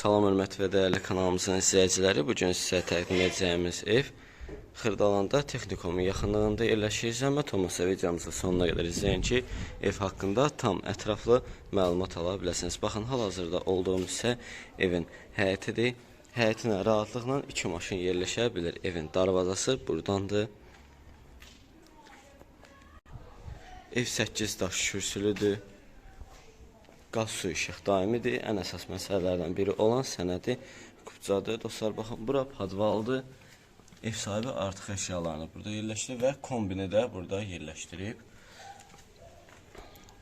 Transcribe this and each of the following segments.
Salam hörmət və dəyərli kanalımızın izləyiciləri, bu gün sizə təqdim edəcəyimiz ev Xırdalanda Texnikomun yaxınlığında yerləşir. Zəhmət olmasa videomuzu sonuna qədər izləyin ki, ev haqqında tam ətraflı məlumat ala biləsiniz. Baxın, hal-hazırda olduğum isə evin həyətidir. Həyətinə rahatlıqla iki maşın yerləşə bilir. Evin darvazası burdandır. Ev 8 daş kürsülüdür. Qaz su işıq daimidir. Ən əsas məsələlərdən biri olan sənədi kupcadır. Dostlar baxın, bura padvaldır. Ev sahibi artıq əşyalarını burada yerləşdirib və kombini də burada yerləşdirib.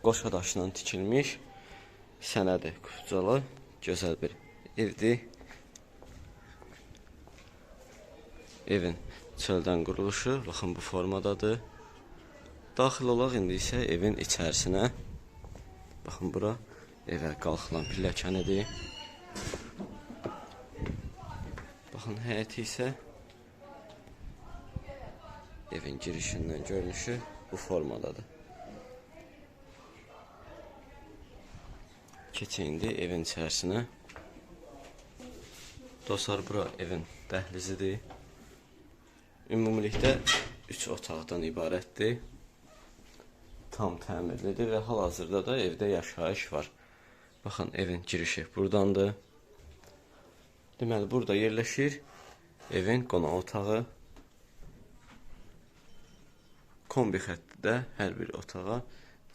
Qoşa daşından tikilmiş sənədi kupcalı gözəl bir evdir. Evin çöldən quruluşu baxın bu formadadır. Daxil olaq indi isə evin içərisinə. Baxın bura evə qalxılan pilləkənidir. Baxın həyəti isə evin girişindən görünüşü bu formadadır. Keçin evin içərisinə. Dostlar bura evin dəhlizidir. Ümumilikdə 3 otaqdan ibarətdir tam təmirlidir və hal-hazırda da evdə yaşayış var. Baxın, evin girişi burdandır. Deməli, burada yerləşir evin qonaq otağı. Kombi xətti də hər bir otağa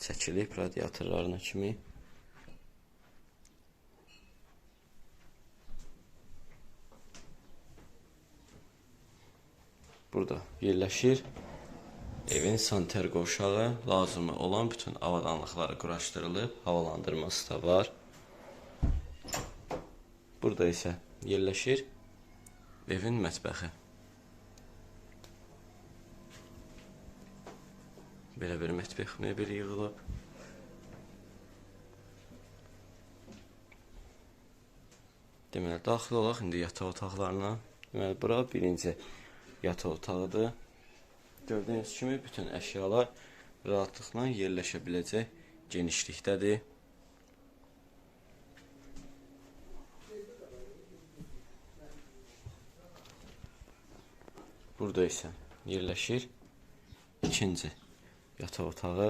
çəkilib radiatorlarına kimi. Burada yerləşir Evin saniter qovşağı lazımı olan bütün avadanlıqları quraşdırılıb, havalandırması da var. Burada isə yerləşir evin mətbəxi. Belə bir mətbəx mebeli yığılıb. Deməli, daxil olaq indi yataq otaqlarına. Deməli, bura birinci yataq otağıdır. Gördüyünüz kimi bütün əşyalar rahatlıqla yerləşə biləcək genişlikdədir. Burada isə yerləşir ikinci yataq otağı.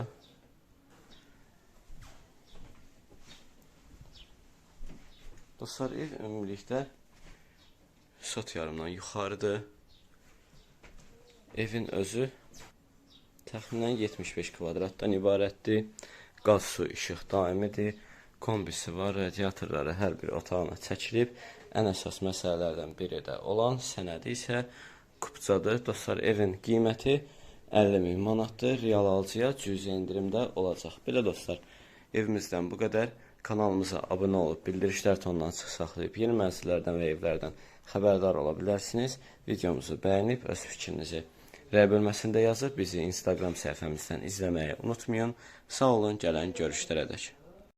Dostlar, ev ümumilikdə sot yarımdan yuxarıdır. Evin özü təxminən 75 kvadratdan ibarətdir. Qaz, su, işıq daimidir. Kombisi var, radiatorları hər bir otağına çəkilib. Ən əsas məsələlərdən biri də olan sənədi isə kupçadır. Dostlar, evin qiyməti 50 min manatdır. Real alıcıya cüzi endirimdə olacaq. Belə dostlar, evimizdən bu qədər. Kanalımıza abunə olub bildirişlər tonundan açıq saxlayıb yeni məhsullardan və evlərdən xəbərdar ola bilərsiniz. Videomuzu bəyənib öz fikrinizi Rəy bölməsində yazıb bizi Instagram səhifəmizdən izləməyi unutmayın. Sağ olun, gələn görüşlərə dək.